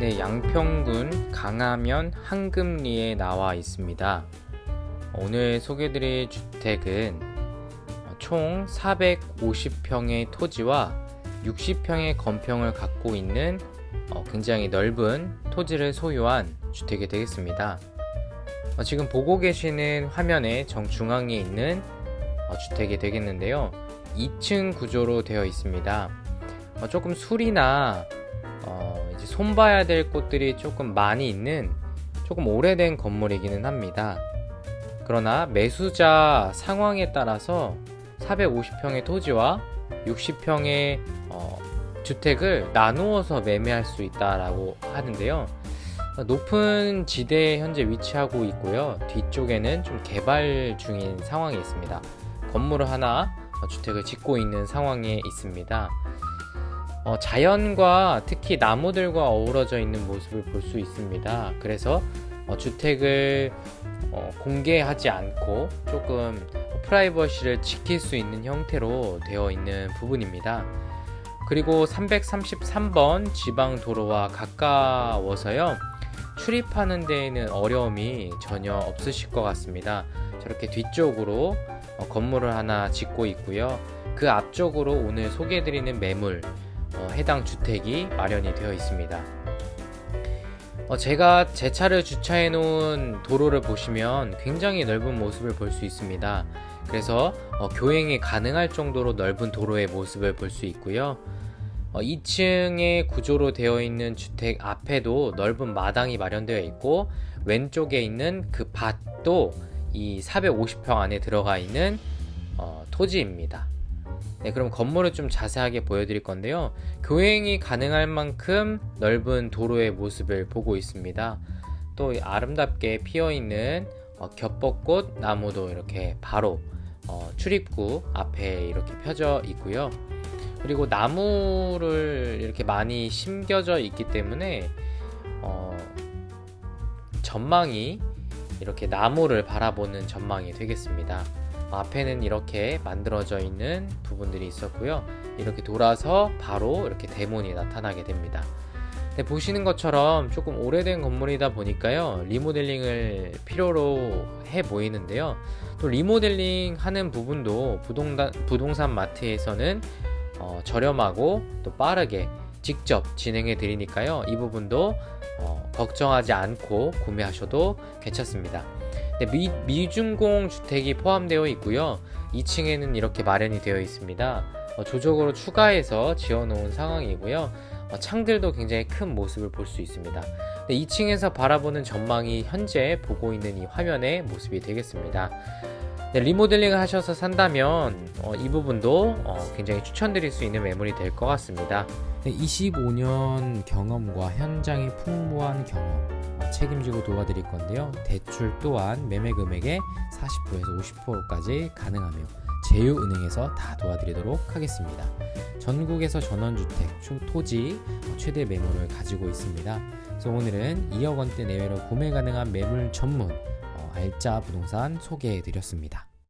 네, 양평군 강하면 한금리에 나와 있습니다. 오늘 소개드릴 주택은 총 450평의 토지와 60평의 건평을 갖고 있는 어, 굉장히 넓은 토지를 소유한 주택이 되겠습니다. 어, 지금 보고 계시는 화면의 정중앙에 있는 어, 주택이 되겠는데요. 2층 구조로 되어 있습니다. 어, 조금 술이나 어, 이제 손봐야 될 곳들이 조금 많이 있는 조금 오래된 건물이기는 합니다. 그러나 매수자 상황에 따라서 450평의 토지와 60평의 어, 주택을 나누어서 매매할 수 있다라고 하는데요. 높은 지대에 현재 위치하고 있고요. 뒤쪽에는 좀 개발 중인 상황이 있습니다. 건물을 하나 어, 주택을 짓고 있는 상황에 있습니다. 어, 자연과 특히 나무들과 어우러져 있는 모습을 볼 수 있습니다. 그래서 어, 주택을 어, 공개하지 않고 조금 프라이버시를 지킬 수 있는 형태로 되어 있는 부분입니다. 그리고 333번 지방 도로와 가까워서요. 출입하는 데에는 어려움이 전혀 없으실 것 같습니다. 저렇게 뒤쪽으로 어, 건물을 하나 짓고 있고요. 그 앞쪽으로 오늘 소개해드리는 매물, 어, 해당 주택이 마련이 되어 있습니다. 어, 제가 제 차를 주차해 놓은 도로를 보시면 굉장히 넓은 모습을 볼 수 있습니다. 그래서 어, 교행이 가능할 정도로 넓은 도로의 모습을 볼 수 있고요. 어, 2층의 구조로 되어 있는 주택 앞에도 넓은 마당이 마련되어 있고 왼쪽에 있는 그 밭도 이 450평 안에 들어가 있는 어, 토지입니다. 네, 그럼 건물을 좀 자세하게 보여드릴 건데요. 교행이 가능할 만큼 넓은 도로의 모습을 보고 있습니다. 또 아름답게 피어 있는 어, 겹벚꽃 나무도 이렇게 바로 어, 출입구 앞에 이렇게 펴져 있고요. 그리고 나무를 이렇게 많이 심겨져 있기 때문에 어, 전망이 이렇게 나무를 바라보는 전망이 되겠습니다. 앞에는 이렇게 만들어져 있는 부분들이 있었고요. 이렇게 돌아서 바로 이렇게 대문이 나타나게 됩니다. 네, 보시는 것처럼 조금 오래된 건물이다 보니까요. 리모델링을 필요로 해 보이는데요. 또 리모델링 하는 부분도 부동산, 부동산 마트에서는 어, 저렴하고 또 빠르게 직접 진행해 드리니까요. 이 부분도 어, 걱정하지 않고 구매하셔도 괜찮습니다. 네, 미, 미준공 주택이 포함되어 있고요. 2층에는 이렇게 마련이 되어 있습니다. 어, 조적으로 추가해서 지어놓은 상황이고요. 어, 창들도 굉장히 큰 모습을 볼 수 있습니다. 네, 2층에서 바라보는 전망이 현재 보고 있는 이 화면의 모습이 되겠습니다. 네, 리모델링을 하셔서 산다면 어, 이 부분도 어, 굉장히 추천드릴 수 있는 매물이 될 것 같습니다. 네, 25년 경험과 현장의 풍부한 경험 어, 책임지고 도와드릴 건데요. 대출 또한 매매 금액의 40%에서 50%까지 가능하며 제휴은행에서 다 도와드리도록 하겠습니다. 전국에서 전원주택, 토지 어, 최대 매물을 가지고 있습니다. 그래서 오늘은 2억 원대 내외로 구매 가능한 매물 전문 어, 알짜 부동산 소개해 드렸습니다.